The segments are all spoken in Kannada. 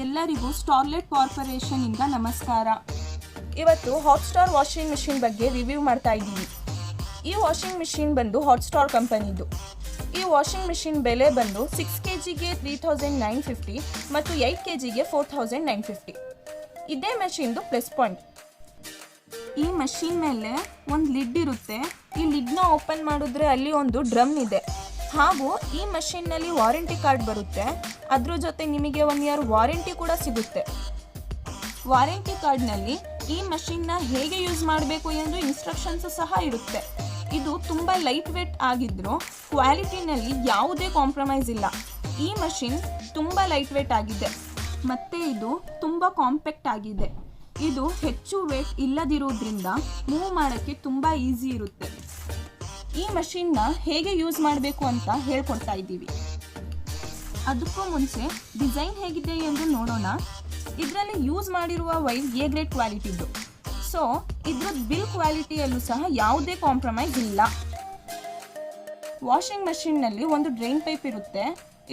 ಎಲ್ಲರಿಗೂ ಸ್ಟಾರ್ಲೆಟ್ ಕಾರ್ಪೊರೇಷನ್ ಇಂದ ನಮಸ್ಕಾರ. ಇವತ್ತು ಹಾಟ್ಸ್ಟಾರ್ ವಾಷಿಂಗ್ ಮಿಷಿನ್ ಬಗ್ಗೆ ರಿವ್ಯೂ ಮಾಡ್ತಾ ಇದ್ದೀನಿ. ಈ ವಾಷಿಂಗ್ ಮಿಷಿನ್ ಬಂದು ಹಾಟ್ಸ್ಟಾರ್ ಕಂಪನಿದು. ಈ ವಾಷಿಂಗ್ ಮಿಷಿನ್ ಬೆಲೆ ಬಂದು ಸಿಕ್ಸ್ ಕೆ ಜಿಗೆ ತ್ರೀ ತೌಸಂಡ್ ನೈನ್ ಫಿಫ್ಟಿ ಮತ್ತು ಏಯ್ಟ್ ಕೆ ಜಿಗೆ ಫೋರ್ ತೌಸಂಡ್ ನೈನ್ ಫಿಫ್ಟಿ ಇದೇ ಮೆಷಿನ್ದು ಪ್ಲಸ್ ಪಾಯಿಂಟ್ ಈ ಮಷೀನ್ ಮೇಲೆ ಒಂದು ಲಿಡ್ ಇರುತ್ತೆ. ಈ ಲಿಡ್ನ ಓಪನ್ ಮಾಡಿದ್ರೆ ಅಲ್ಲಿ ಒಂದು ಡ್ರಮ್ ಇದೆ. ಹಾಗೂ ಈ ಮಷಿನ್ನಲ್ಲಿ ವಾರಂಟಿ ಕಾರ್ಡ್ ಬರುತ್ತೆ. ಅದ್ರ ಜೊತೆ ನಿಮಗೆ ಒನ್ ಇಯರ್ ವಾರಂಟಿ ಕೂಡ ಸಿಗುತ್ತೆ. ವಾರಂಟಿ ಕಾರ್ಡ್ನಲ್ಲಿ ಈ ಮಷಿನ್ನ ಹೇಗೆ ಯೂಸ್ ಮಾಡಬೇಕು ಎಂದು ಇನ್ಸ್ಟ್ರಕ್ಷನ್ಸ್ ಸಹ ಇರುತ್ತೆ. ಇದು ತುಂಬ ಲೈಟ್ ವೇಟ್ ಆಗಿದ್ರೂ ಕ್ವಾಲಿಟಿನಲ್ಲಿ ಯಾವುದೇ ಕಾಂಪ್ರಮೈಸ್ ಇಲ್ಲ. ಈ ಮಷಿನ್ ತುಂಬ ಲೈಟ್ ವೇಟ್ ಆಗಿದೆ. ಮತ್ತು ಇದು ತುಂಬ ಕಾಂಪ್ಯಾಕ್ಟ್ ಆಗಿದೆ. ಇದು ಹೆಚ್ಚು ವೇಟ್ ಇಲ್ಲದಿರುವುದರಿಂದ ಮೂವ್ ಮಾಡೋಕ್ಕೆ ತುಂಬ ಈಸಿ ಇರುತ್ತೆ. ಈ ಮಷಿನ್ನ ಹೇಗೆ ಯೂಸ್ ಮಾಡಬೇಕು ಅಂತ ಹೇಳ್ಕೊಡ್ತಾ ಇದ್ದೀವಿ. ಅದಕ್ಕೂ ಮುಂಚೆ ಡಿಸೈನ್ ಹೇಗಿದೆ ಎಂದು ನೋಡೋಣ. ಇದರಲ್ಲಿ ಯೂಸ್ ಮಾಡಿರುವ ವೈರ್ ಎ ಗ್ರೇಡ್ ಕ್ವಾಲಿಟಿದು ಸೊ ಇದ್ರದ್ದು ಬಿಲ್ ಕ್ವಾಲಿಟಿಯಲ್ಲೂ ಸಹ ಯಾವುದೇ ಕಾಂಪ್ರಮೈಸ್ ಇಲ್ಲ. ವಾಷಿಂಗ್ ಮಷಿನ್ನಲ್ಲಿ ಒಂದು ಡ್ರೈನ್ ಪೈಪ್ ಇರುತ್ತೆ.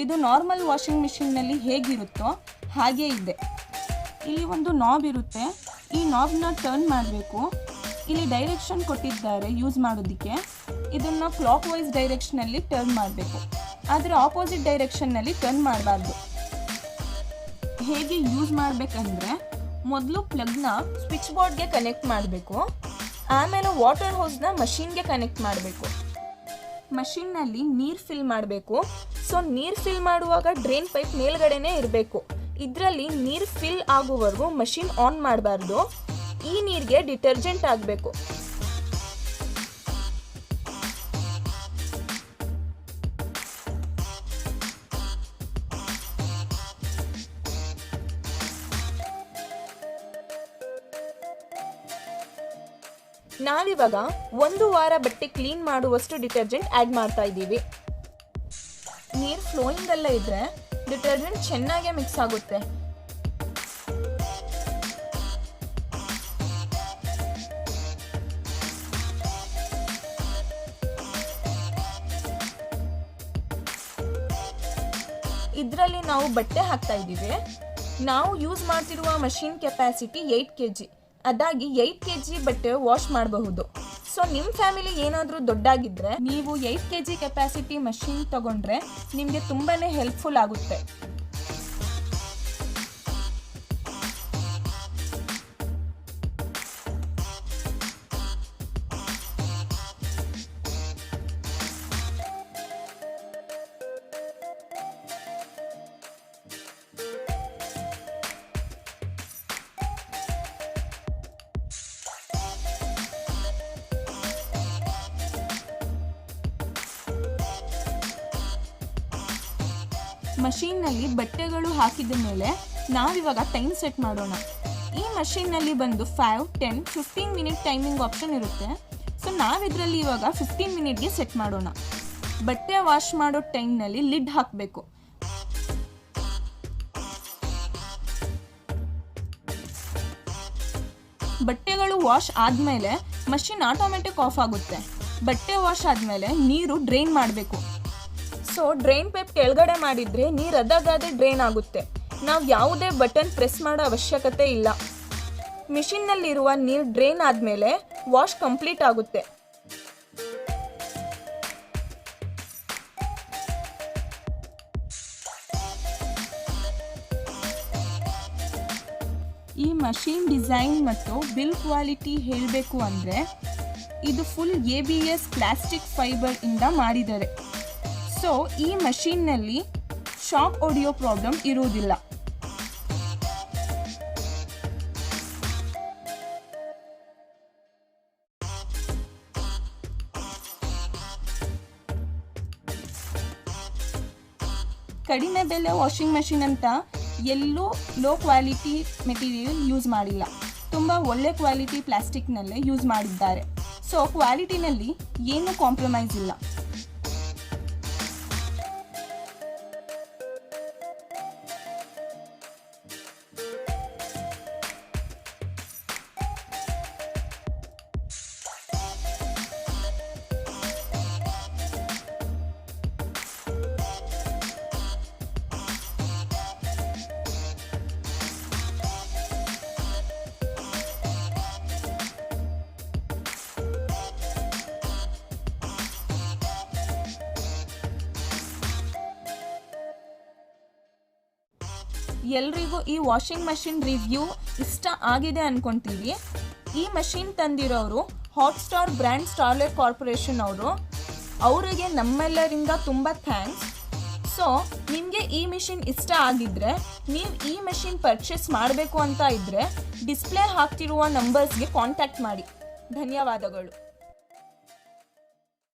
ಇದು ನಾರ್ಮಲ್ ವಾಷಿಂಗ್ ಮಿಷಿನ್ನಲ್ಲಿ ಹೇಗಿರುತ್ತೋ ಹಾಗೇ ಇದೆ. ಇಲ್ಲಿ ಒಂದು ನಾಬ್ ಇರುತ್ತೆ. ಈ ನಾಬ್ನ ಟರ್ನ್ ಮಾಡಬೇಕು. ಇಲ್ಲಿ ಡೈರೆಕ್ಷನ್ ಕೊಟ್ಟಿದ್ದಾರೆ ಯೂಸ್ ಮಾಡೋದಕ್ಕೆ. ಇದನ್ನು ಕ್ಲಾಕ್ ವೈಸ್ ಡೈರೆಕ್ಷನಲ್ಲಿ ಟರ್ನ್ ಮಾಡಬೇಕು. ಆದರೆ ಆಪೋಸಿಟ್ ಡೈರೆಕ್ಷನ್ನಲ್ಲಿ ಟರ್ನ್ ಮಾಡಬಾರ್ದು. ಹೇಗೆ ಯೂಸ್ ಮಾಡಬೇಕಂದ್ರೆ ಮೊದಲು ಪ್ಲಗ್ನ ಸ್ವಿಚ್ ಬೋರ್ಡ್ಗೆ ಕನೆಕ್ಟ್ ಮಾಡಬೇಕು. ಆಮೇಲೆ ವಾಟರ್ ಹೋಸ್ನ ಮಷೀನ್ಗೆ ಕನೆಕ್ಟ್ ಮಾಡಬೇಕು. ಮಷಿನ್ನಲ್ಲಿ ನೀರು ಫಿಲ್ ಮಾಡಬೇಕು. ಸೊ ನೀರು ಫಿಲ್ ಮಾಡುವಾಗ ಡ್ರೈನ್ ಪೈಪ್ ಮೇಲ್ಗಡೆನೇ ಇರಬೇಕು. ಇದರಲ್ಲಿ ನೀರು ಫಿಲ್ ಆಗುವವರೆಗೂ ಮಷಿನ್ ಆನ್ ಮಾಡಬಾರ್ದು. ಈ ನೀರಿಗೆ ಡಿಟರ್ಜೆಂಟ್ ಆಗಬೇಕು. ನಾವಿವಾಗ ಒಂದು ವಾರ ಬಟ್ಟೆ ಕ್ಲೀನ್ ಮಾಡುವಷ್ಟು ಡಿಟರ್ಜೆಂಟ್ ಆ್ಯಡ್ ಮಾಡ್ತಾ ಇದ್ದೀವಿ. ನೀರು ಫ್ಲೋಯಿಂಗ್ ಎಲ್ಲ ಇದ್ರೆ ಡಿಟರ್ಜೆಂಟ್ ಚೆನ್ನಾಗೇ ಮಿಕ್ಸ್ ಆಗುತ್ತೆ. ಇದರಲ್ಲಿ ನಾವು ಬಟ್ಟೆ ಹಾಕ್ತಾ ಇದ್ದೀವಿ. ನಾವು use ಮಾಡ್ತಿರುವ machine capacity eight K G ಅದಾಗಿ ಏಯ್ಟ್ ಕೆ ಜಿ ಬಟ್ಟೆ ವಾಶ್ ಮಾಡಬಹುದು. ಸೊ ನಿಮ್ಮ ಫ್ಯಾಮಿಲಿ ಏನಾದರೂ ದೊಡ್ಡಾಗಿದ್ದರೆ ನೀವು eight K G capacity machine ತಗೊಂಡ್ರೆ ನಿಮಗೆ ತುಂಬಾ ಹೆಲ್ಪ್ಫುಲ್ ಆಗುತ್ತೆ. ಮಷೀನ್ನಲ್ಲಿ ಬಟ್ಟೆಗಳು ಹಾಕಿದ ಮೇಲೆ ನಾವಿವಾಗ ಟೈಮ್ ಸೆಟ್ ಮಾಡೋಣ. ಈ ಮಷೀನ್ನಲ್ಲಿ ಬಂದು five ten fifteen minute timing option ಇರುತ್ತೆ. ಸೊ ನಾವಿದರಲ್ಲಿ ಇವಾಗ ಫಿಫ್ಟೀನ್ ಮಿನಿಟ್ಗೆ ಸೆಟ್ ಮಾಡೋಣ. ಬಟ್ಟೆ ವಾಶ್ ಮಾಡೋ ಟೈಮ್ನಲ್ಲಿ ಲಿಡ್ ಹಾಕಬೇಕು. ಬಟ್ಟೆಗಳು ವಾಶ್ ಆದಮೇಲೆ ಮಷಿನ್ ಆಟೋಮೆಟಿಕ್ ಆಫ್ ಆಗುತ್ತೆ. ಬಟ್ಟೆ ವಾಶ್ ಆದಮೇಲೆ ನೀರು ಡ್ರೈನ್ ಮಾಡಬೇಕು. ಸೊ ಡ್ರೈನ್ ಪೈಪ್ ಕೆಳಗಡೆ ಮಾಡಿದರೆ ನೀರು ಅದಾಗದೆ ಡ್ರೈನ್ ಆಗುತ್ತೆ. ನಾವು ಯಾವುದೇ ಬಟನ್ ಪ್ರೆಸ್ ಮಾಡೋ ಅವಶ್ಯಕತೆ ಇಲ್ಲ. ಮಿಷಿನ್ನಲ್ಲಿರುವ ನೀರು ಡ್ರೈನ್ ಆದಮೇಲೆ ವಾಶ್ ಕಂಪ್ಲೀಟ್ ಆಗುತ್ತೆ. ಈ ಮಷೀನ್ ಡಿಸೈನ್ ಮತ್ತು ಬಿಲ್ ಕ್ವಾಲಿಟಿ ಹೇಳಬೇಕು ಅಂದರೆ, ಇದು full A B S plastic fibre ಇಂದ ಮಾಡಿದ್ದಾರೆ. ಸೊ ಈ ಮಷೀನ್ನಲ್ಲಿ ಶಾಕ್ ಆಡಿಯೋ ಪ್ರಾಬ್ಲಮ್ ಇರುವುದಿಲ್ಲ. ಕಡಿಮೆ ಬೆಲೆ ವಾಷಿಂಗ್ ಮೆಷಿನ್ ಅಂತ ಎಲ್ಲೂ ಲೋ ಕ್ವಾಲಿಟಿ ಮೆಟೀರಿಯಲ್ ಯೂಸ್ ಮಾಡಿಲ್ಲ. ತುಂಬ ಒಳ್ಳೆ ಕ್ವಾಲಿಟಿ ಪ್ಲಾಸ್ಟಿಕ್ನಲ್ಲೇ ಯೂಸ್ ಮಾಡಿದ್ದಾರೆ. ಸೊ ಕ್ವಾಲಿಟಿನಲ್ಲಿ ಏನೂ ಕಾಂಪ್ರಮೈಸ್ ಇಲ್ಲ. ಎಲ್ರಿಗೂ ಈ ವಾಷಿಂಗ್ ಮಷಿನ್ ರಿವ್ಯೂ ಇಷ್ಟ ಆಗಿದೆ ಅನ್ಕೊಂತೀವಿ. ಈ ಮಷಿನ್ ತಂದಿರೋರು ಹಾಟ್ಸ್ಟಾರ್ ಬ್ರ್ಯಾಂಡ್ ಸ್ಟಾರ್ಲೆಟ್ ಕಾರ್ಪೊರೇಷನ್ ಅವರು. ಅವರಿಗೆ ನಮ್ಮೆಲ್ಲರಿಂದ ತುಂಬ ಥ್ಯಾಂಕ್ಸ್. ಸೊ, ನಿಮಗೆ ಈ ಮಿಷಿನ್ ಇಷ್ಟ ಆಗಿದ್ರೆ, ನೀವು ಈ ಮಷಿನ್ ಪರ್ಚೇಸ್ ಮಾಡಬೇಕು ಅಂತ ಇದ್ದರೆ ಡಿಸ್ಪ್ಲೇ ಹಾಕ್ತಿರುವ ನಂಬರ್ಸ್ಗೆ ಕಾಂಟ್ಯಾಕ್ಟ್ ಮಾಡಿ. ಧನ್ಯವಾದಗಳು.